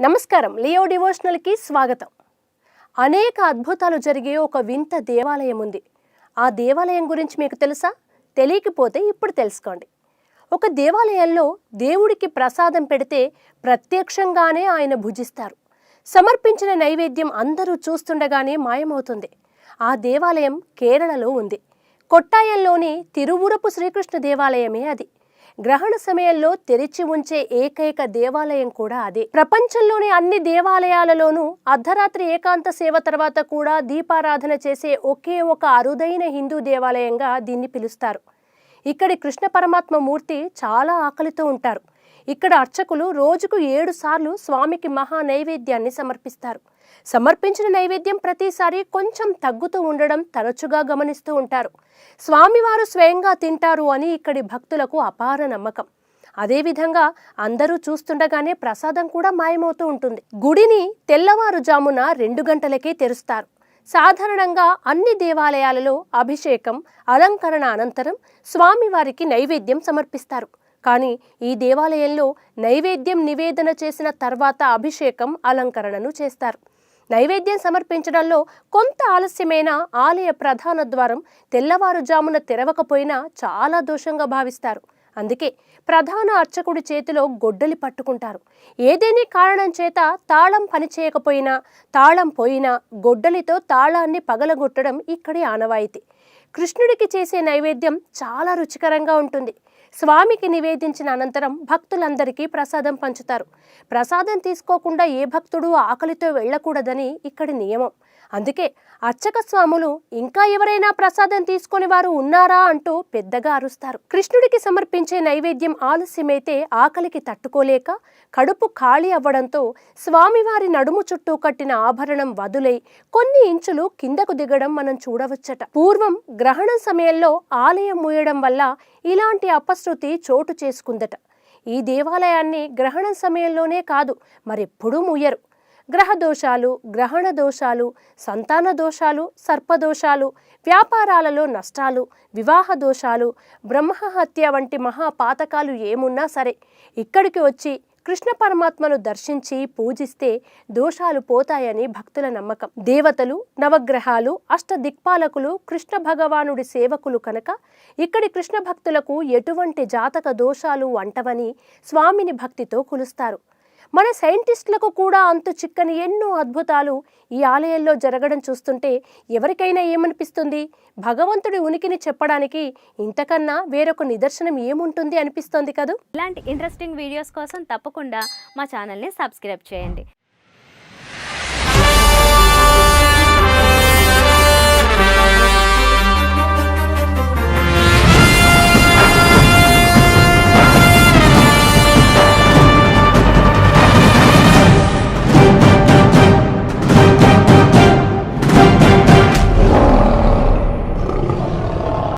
నమస్కారం. లియో డివోషనల్కి స్వాగతం. అనేక అద్భుతాలు జరిగే ఒక వింత దేవాలయం ఉంది. ఆ దేవాలయం గురించి మీకు తెలుసా? తెలియకపోతే ఇప్పుడు తెలుసుకోండి. ఒక దేవాలయంలో దేవుడికి ప్రసాదం పెడితే ప్రత్యక్షంగానే ఆయన భుజిస్తారు. సమర్పించిన నైవేద్యం అందరూ చూస్తుండగానే మాయమవుతుంది. ఆ దేవాలయం కేరళలో ఉంది. కొట్టాయంలోని తిరువురపు శ్రీకృష్ణ దేవాలయమే అది. గ్రహణ సమయంలో తెరిచి ఉంచే ఏకైక దేవాలయం కూడా అదే. ప్రపంచంలోని అన్ని దేవాలయాలలోనూ అర్ధరాత్రి ఏకాంత సేవ తర్వాత కూడా దీపారాధన చేసే ఒకే ఒక అరుదైన హిందూ దేవాలయంగా దీన్ని పిలుస్తారు. ఇక్కడి కృష్ణ పరమాత్మ మూర్తి చాలా ఆకలితో ఉంటారు. ఇక్కడ అర్చకులు రోజుకు ఏడు సార్లు స్వామికి మహా నైవేద్యాన్ని సమర్పిస్తారు. సమర్పించిన నైవేద్యం ప్రతిసారి కొంచెం తగ్గుతూ ఉండడం తరచుగా గమనిస్తూ ఉంటారు. స్వామివారు స్వయంగా తింటారు అని ఇక్కడి భక్తులకు అపార నమ్మకం. అదేవిధంగా అందరూ చూస్తుండగానే ప్రసాదం కూడా మాయమవుతూ ఉంటుంది. గుడిని తెల్లవారుజామున రెండు గంటలకే తెరుస్తారు. సాధారణంగా అన్ని దేవాలయాలలో అభిషేకం అలంకరణ అనంతరం స్వామివారికి నైవేద్యం సమర్పిస్తారు. కానీ ఈ దేవాలయంలో నైవేద్యం నివేదన చేసిన తర్వాత అభిషేకం అలంకరణను చేస్తారు. నైవేద్యం సమర్పించడంలో కొంత ఆలస్యమైన ఆలయ ప్రధాన ద్వారం తెల్లవారుజామున తెరవకపోయినా చాలా దోషంగా భావిస్తారు. అందుకే ప్రధాన అర్చకుడి చేతిలో గొడ్డలి పట్టుకుంటారు. ఏదేని కారణం చేత తాళం పనిచేయకపోయినా తాళం పోయినా గొడ్డలితో తాళాన్ని పగలగొట్టడం ఇక్కడి ఆనవాయితీ. కృష్ణుడికి చేసే నైవేద్యం చాలా రుచికరంగా ఉంటుంది. స్వామికి నివేదించిన అనంతరం భక్తులందరికీ ప్రసాదం పంచుతారు. ప్రసాదం తీసుకోకుండా ఏ భక్తుడు ఆకలితో వెళ్ళకూడదని ఇక్కడి నియమం. అందుకే అర్చక స్వాములు ఇంకా ఎవరైనా ప్రసాదం తీసుకొని వారు ఉన్నారా? అంటూ పెద్దగా అరుస్తారు. కృష్ణుడికి సమర్పించే నైవేద్యం ఆలస్యమైతే ఆకలికి తట్టుకోలేక కడుపు ఖాళీ అవ్వడంతో స్వామివారి నడుము చుట్టూ కట్టిన ఆభరణం వదులై కొన్ని ఇంచులు కిందకు దిగడం మనం చూడవచ్చట. పూర్వం గ్రహణం సమయంలో ఆలయం మూయడం వల్ల ఇలాంటి అపశృతి చోటు చేసుకుందట. ఈ దేవాలయాన్ని గ్రహణం సమయంలోనే కాదు మరెప్పుడూ ముయ్యరు గ్రహ దోషాలు గ్రహణ దోషాలు సంతాన దోషాలు సర్పదోషాలు వ్యాపారాలలో నష్టాలు వివాహ దోషాలు బ్రహ్మహత్య వంటి మహాపాతకాలు ఏమున్నా సరే ఇక్కడికి వచ్చి కృష్ణ పరమాత్మను దర్శించి పూజిస్తే దోషాలు పోతాయని భక్తుల నమ్మకం. దేవతలు నవగ్రహాలు అష్ట దిక్పాలకులు కృష్ణ భగవానుడి సేవకులు కనుక ఇక్కడి కృష్ణ భక్తులకు ఎటువంటి జాతక దోషాలు అంటవని స్వామిని భక్తితో కొలుస్తారు. మన సైంటిస్టులకు కూడా అంతు చిక్కని ఎన్నో అద్భుతాలు ఈ ఆలయంలో జరగడం చూస్తుంటే ఎవరికైనా ఏమనిపిస్తుంది? భగవంతుడి ఉనికిని చెప్పడానికి ఇంతకన్నా వేరొక నిదర్శనం ఏముంటుంది అనిపిస్తోంది కదూ? ఇలాంటి ఇంట్రెస్టింగ్ వీడియోస్ కోసం తప్పకుండా మా ఛానల్ని సబ్స్క్రైబ్ చేయండి.